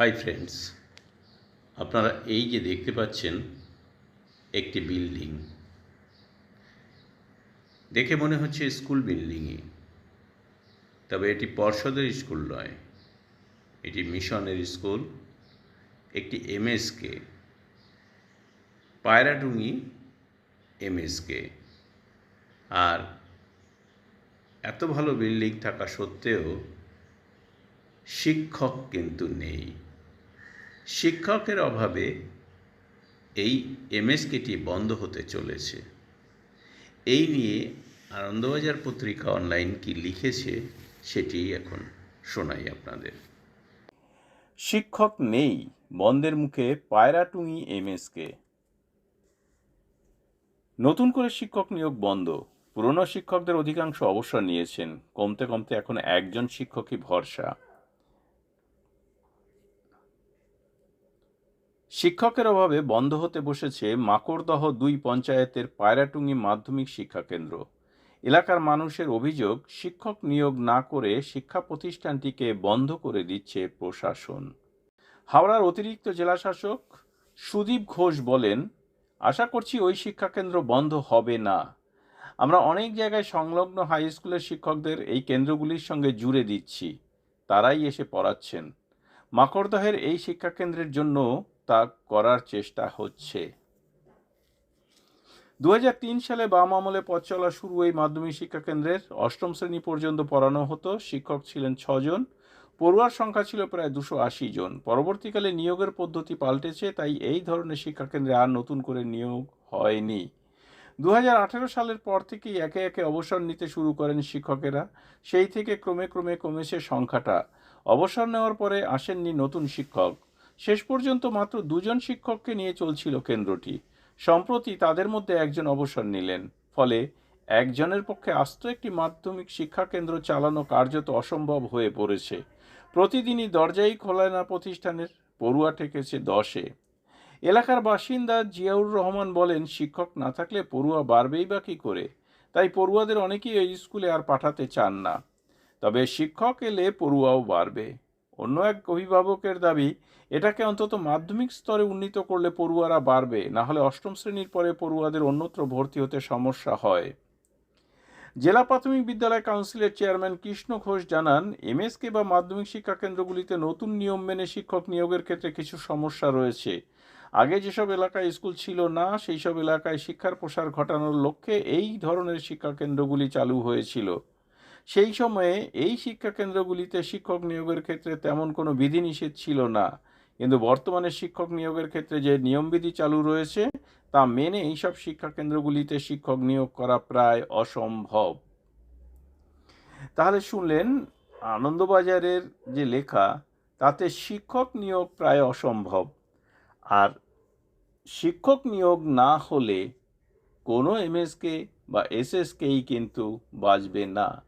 Hi friends আপনারা এই যে দেখতে পাচ্ছেন একটি বিল্ডিং দেখে মনে হচ্ছে স্কুল বিল্ডিংই তবে এটি পর্ষদের স্কুল নয়, এটি মিশনের স্কুল একটি এমএসকে পায়রাডুঙ্গি এমএসকে আর এত ভালো বিল্ডিং থাকা সত্ত্বেও শিক্ষক কিন্তু নেই। শিক্ষকের অভাবে এই এমএসকেটি বন্ধ হতে চলেছে। এই নিয়ে আনন্দবাজার পত্রিকা অনলাইন কি লিখেছে সেটি এখন শোনাই আপনাদের। শিক্ষক নেই, বন্ধের মুখে পায়রাটুঙি এমএসকে। নতুন করে শিক্ষক নিয়োগ বন্ধ, পুরনো শিক্ষকদের অধিকাংশ অবসর নিয়েছেন, কমতে কমতে এখন একজন শিক্ষকই ভরসা। শিক্ষকের অভাবে বন্ধ হতে বসেছে মাকড়দহ দুই পঞ্চায়েতের পায়রাটুঙ্গি মাধ্যমিক শিক্ষা কেন্দ্র। এলাকার মানুষের অভিযোগ, শিক্ষক নিয়োগ না করে শিক্ষা প্রতিষ্ঠানটিকে বন্ধ করে দিচ্ছে প্রশাসন। হাওড়ার অতিরিক্ত জেলাশাসক সুদীপ ঘোষ বলেন, আশা করছি ওই শিক্ষাকেন্দ্র বন্ধ হবে না। আমরা অনেক জায়গায় সংলগ্ন হাই স্কুলের শিক্ষকদের এই কেন্দ্রগুলির সঙ্গে জুড়ে দিচ্ছি। তারাই এসে পড়াচ্ছেন। মাকড়দহের এই শিক্ষাকেন্দ্রের জন্য তা করার চেষ্টা হচ্ছে। দু হাজার তিন সালে বাম আমলে পথ চলা শুরু এই মাধ্যমিক শিক্ষা কেন্দ্রের। অষ্টম শ্রেণি পর্যন্ত পড়ানো হতো। শিক্ষক ছিলেন ছজন। পড়ুয়ার সংখ্যা ছিল প্রায় দুশো আশি জন। পরবর্তীকালে নিয়োগের পদ্ধতি পাল্টেছে, তাই এই ধরনের শিক্ষাকেন্দ্রে আর নতুন করে নিয়োগ হয়নি। দু হাজার আঠেরো সালের পর থেকেই একে একে অবসর নিতে শুরু করেন শিক্ষকেরা। সেই থেকে ক্রমে ক্রমে কমেছে সংখ্যাটা। অবসর নেওয়ার পরে আসেননি নতুন শিক্ষক। শেষ পর্যন্ত মাত্র দুজন শিক্ষককে নিয়ে চলছিল কেন্দ্রটি। সম্প্রতি তাদের মধ্যে একজন অবসর নিলেন। ফলে একজনের পক্ষে আস্ত একটি মাধ্যমিক শিক্ষা কেন্দ্র চালানো কার্যত অসম্ভব হয়ে পড়েছে। প্রতিদিনই দরজাই খোলায় না প্রতিষ্ঠানের, পড়ুয়া ঠেকেছে দশে। এলাকার বাসিন্দা জিয়াউর রহমান বলেন, শিক্ষক না থাকলে পড়ুয়া বাড়বেই বা কী করে? তাই পড়ুয়াদের অনেকেই এই স্কুলে আর পাঠাতে চান না। তবে শিক্ষক এলে পড়ুয়াও বাড়বে। অন্য এক অভিভাবকের দাবি, এটাকে অন্তত মাধ্যমিক স্তরে উন্নীত করলে পড়ুয়ারা বাড়বে না হলে অষ্টম শ্রেণির পরে পড়ুয়াদের অন্যত্র ভর্তি হতে সমস্যা হয়। জেলা প্রাথমিক বিদ্যালয় কাউন্সিলের চেয়ারম্যান কৃষ্ণ ঘোষ জানান, এমএসকে বা মাধ্যমিক শিক্ষা কেন্দ্রগুলিতে নতুন নিয়ম মেনে শিক্ষক নিয়োগের ক্ষেত্রে কিছু সমস্যা রয়েছে। আগে যেসব এলাকায় স্কুল ছিল না সেই সব এলাকায় শিক্ষার প্রসার ঘটানোর লক্ষ্যে এই ধরনের শিক্ষা কেন্দ্রগুলি চালু হয়েছিল। সেই সময়ে এই শিক্ষা কেন্দ্রগুলিতে শিক্ষক নিয়োগের ক্ষেত্রে তেমন কোনো বিধিনিষেধ ছিল না। কিন্তু বর্তমানে শিক্ষক নিয়োগের ক্ষেত্রে যে নিয়মবিধি চালু রয়েছে, তা মেনে এইসব শিক্ষা কেন্দ্রগুলিতে শিক্ষক নিয়োগ করা প্রায় অসম্ভব। তাহলে শুনলেন, আনন্দবাজারের যে লেখা, তাতে শিক্ষক নিয়োগ প্রায় অসম্ভব। আর শিক্ষক নিয়োগ না হলে কোনো এমএসকে বা এসএসকেই কিন্তু বাঁচবে না।